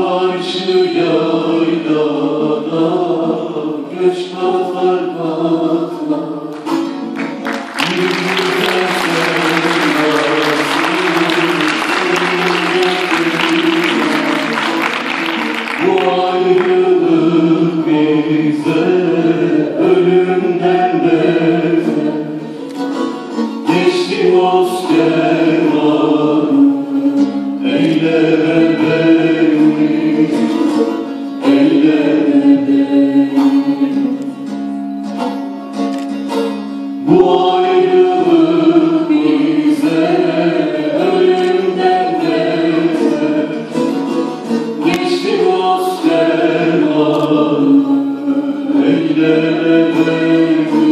Karşı yaylada göç güzel sevdası Bu ayrılık bize Bildeten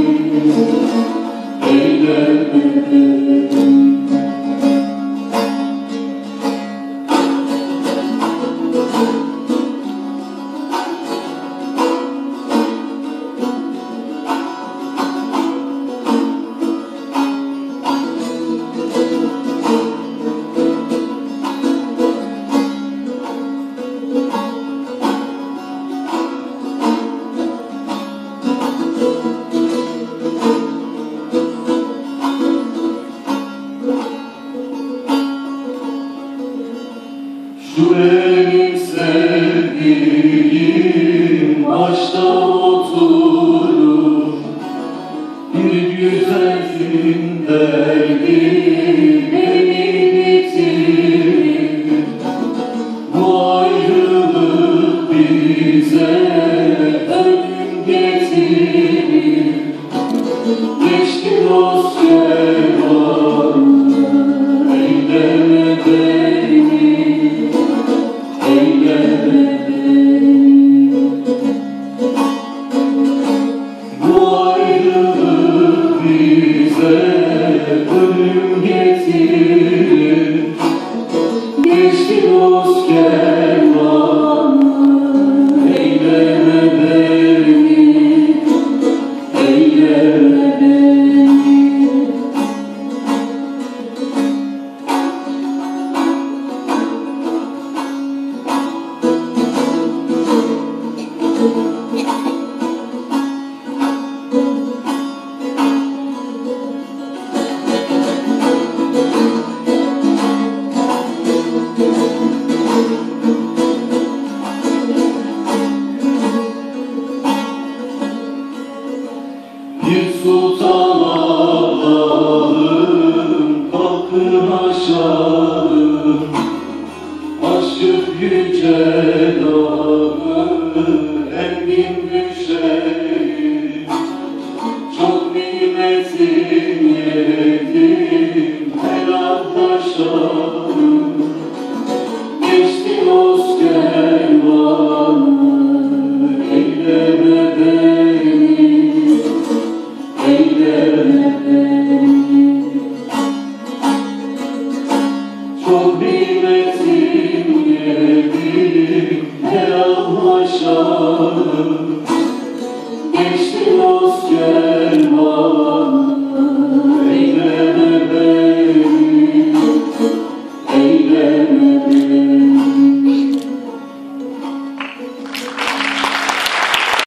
Today. Sultan Allah'ım kalkın aşağı Aşık yüce dağı Engin düşerim Çok nimetin yedim Helal taşa Kobiletim yedim Her an aşağı Geçti dost gel.